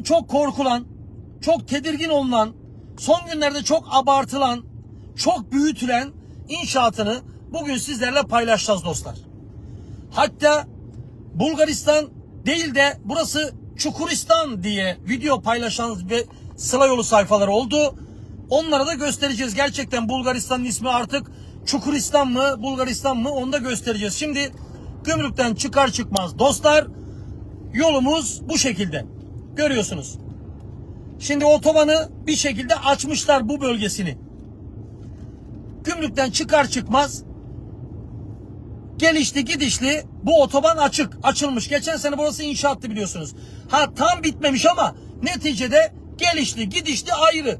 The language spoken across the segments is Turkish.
çok korkulan, çok tedirgin olunan, son günlerde çok abartılan, çok büyütülen inşaatını bugün sizlerle paylaşacağız dostlar. Hatta Bulgaristan değil de burası Çukuristan diye video paylaşan ve sıla yolu sayfaları oldu. Onlara da göstereceğiz. Gerçekten Bulgaristan'ın ismi artık Çukuristan mı, Bulgaristan mı onu da göstereceğiz. Şimdi gümrükten çıkar çıkmaz dostlar yolumuz bu şekilde. Görüyorsunuz. Şimdi otobanı bir şekilde açmışlar bu bölgesini. Gümrükten çıkar çıkmaz gelişli gidişli bu otoban açık. Açılmış. Geçen sene burası inşaattı biliyorsunuz. Ha tam bitmemiş ama neticede gelişli gidişli ayrı.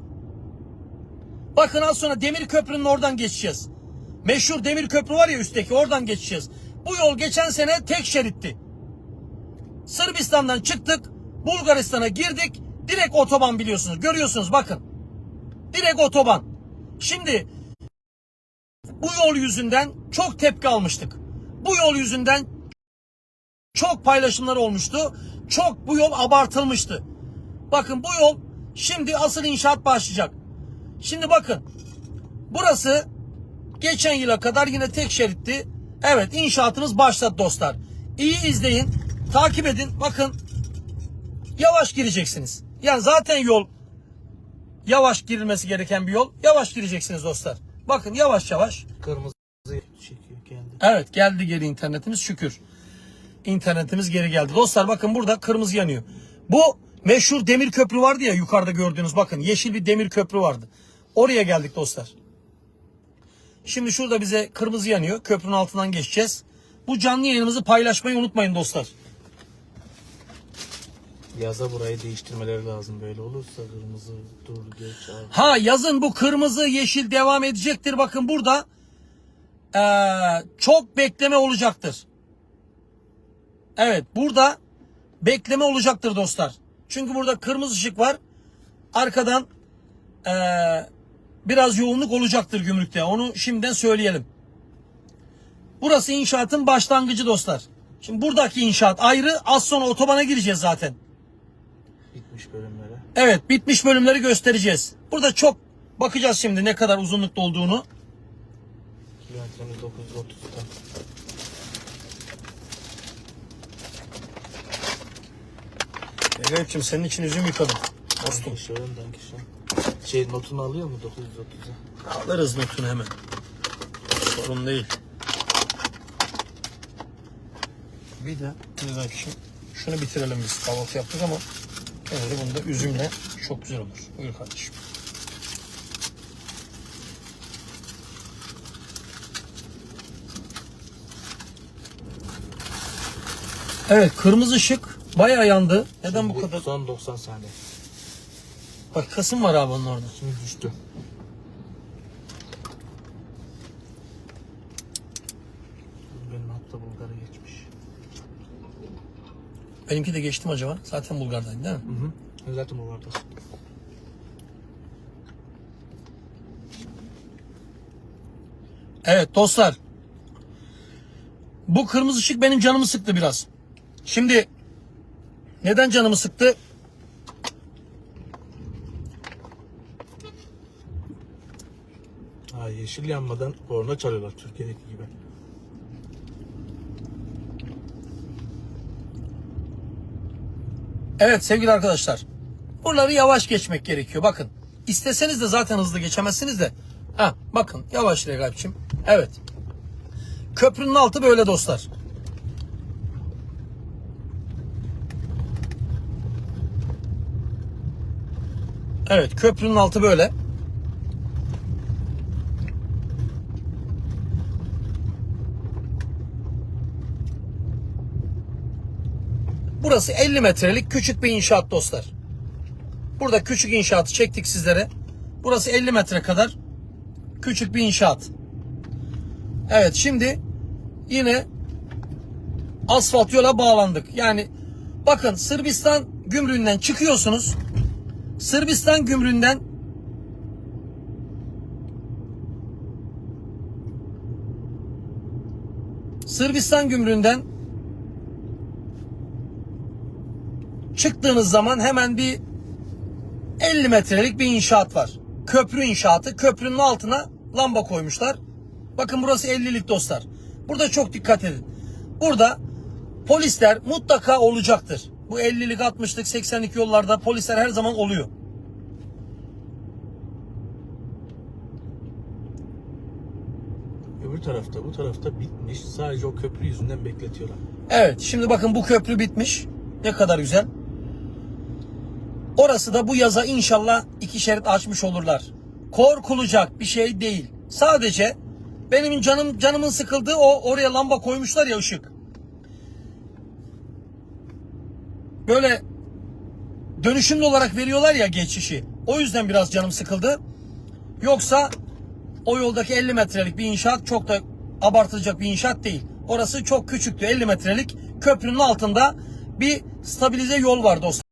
Bakın az sonra demir köprünün oradan geçeceğiz. Meşhur demir köprü var ya üstteki oradan geçeceğiz. Bu yol geçen sene tek şeritti. Sırbistan'dan çıktık. Bulgaristan'a girdik. Direkt otoban biliyorsunuz. Görüyorsunuz bakın. Direkt otoban. Şimdi bu yol yüzünden çok tepki almıştık. Bu yol yüzünden çok paylaşımlar olmuştu. Çok bu yol abartılmıştı. Bakın bu yol şimdi asıl inşaat başlayacak. Şimdi bakın. Burası geçen yıla kadar yine tek şeritti. Evet inşaatımız başladı dostlar. İyi izleyin. Takip edin. Bakın. Yavaş gireceksiniz. Yani zaten yol yavaş girilmesi gereken bir yol. Yavaş gireceksiniz dostlar. Bakın yavaş yavaş. Kırmızı çekiyor geldi. Evet geldi geri internetimiz şükür. İnternetimiz geri geldi. Dostlar bakın burada kırmızı yanıyor. Bu meşhur demir köprü vardı ya yukarıda gördüğünüz bakın yeşil bir demir köprü vardı. Oraya geldik dostlar. Şimdi şurada bize kırmızı yanıyor. Köprünün altından geçeceğiz. Bu canlı yayınımızı paylaşmayı unutmayın dostlar. Yaza burayı değiştirmeleri lazım böyle olursa kırmızı dur geç al. Ha yazın bu kırmızı yeşil devam edecektir. Bakın burada eee, çok bekleme olacaktır. Evet burada bekleme olacaktır dostlar. Çünkü burada kırmızı ışık var. Arkadan eee, biraz yoğunluk olacaktır gümrükte. Onu şimdiden söyleyelim. Burası inşaatın başlangıcı dostlar. Şimdi buradaki inşaat ayrı. Az sonra otobana gireceğiz zaten. Bitmiş bölümlere. Evet bitmiş bölümleri göstereceğiz. Burada çok bakacağız şimdi ne kadar uzunlukta olduğunu. Kilometremiz 930'da. Recep'ciğim senin için üzüm yıkadım. Dostum. Dankeschön, dankeschön. Şey notunu alıyor mu 930'a? Alırız notunu hemen. Sorun değil. Bir de dakika. Şunu bitirelim biz. Kahvaltı yaptık ama genelde bunda üzümle çok güzel olur. Buyur kardeşim. Evet kırmızı ışık bayağı yandı. Neden bu kadar? Son 90 saniye. Bak Kasım var abi onun orada. Şimdi düştü. Benim hatta Bulgar'a geçmiş. Benimki de geçti mi acaba? Zaten Bulgar'daydı değil mi? Hı hı. Zaten Bulgar'dasın. Evet dostlar. Bu kırmızı ışık benim canımı sıktı biraz. Şimdi neden canımı sıktı? Ha yeşil yanmadan korna çalıyorlar Türkiye'deki gibi. Evet sevgili arkadaşlar. Buraları yavaş geçmek gerekiyor. Bakın. İsteseniz de zaten hızlı geçemezsiniz de. Ha bakın yavaş Regaip'ciğim. Evet. Köprünün altı böyle dostlar. Evet köprünün altı böyle. Burası 50 metrelik küçük bir inşaat dostlar. Burada küçük inşaatı çektik sizlere. Burası 50 metre kadar küçük bir inşaat. Evet şimdi yine asfalt yola bağlandık. Yani bakın Sırbistan gümrüğünden çıkıyorsunuz. Sırbistan gümrüğünden Sırbistan gümrüğünden çıktığınız zaman hemen bir 50 metrelik bir inşaat var. Köprü inşaatı. Köprünün altına lamba koymuşlar. Bakın burası 50'lik dostlar. Burada çok dikkat edin. Burada polisler mutlaka olacaktır. Bu 50'lik, 60'lık, 80'lik yollarda polisler her zaman oluyor. Öbür tarafta bu tarafta bitmiş. Sadece o köprü yüzünden bekletiyorlar. Evet şimdi bakın bu köprü bitmiş. Ne kadar güzel. Orası da bu yaza inşallah iki şerit açmış olurlar. Korkulacak bir şey değil. Sadece benim canım canımın sıkıldığı o oraya lamba koymuşlar ya ışık. Böyle dönüşümlü olarak veriyorlar ya geçişi. O yüzden biraz canım sıkıldı. Yoksa o yoldaki 50 metrelik bir inşaat çok da abartılacak bir inşaat değil. Orası çok küçüktü 50 metrelik köprünün altında bir stabilize yol var dostlar.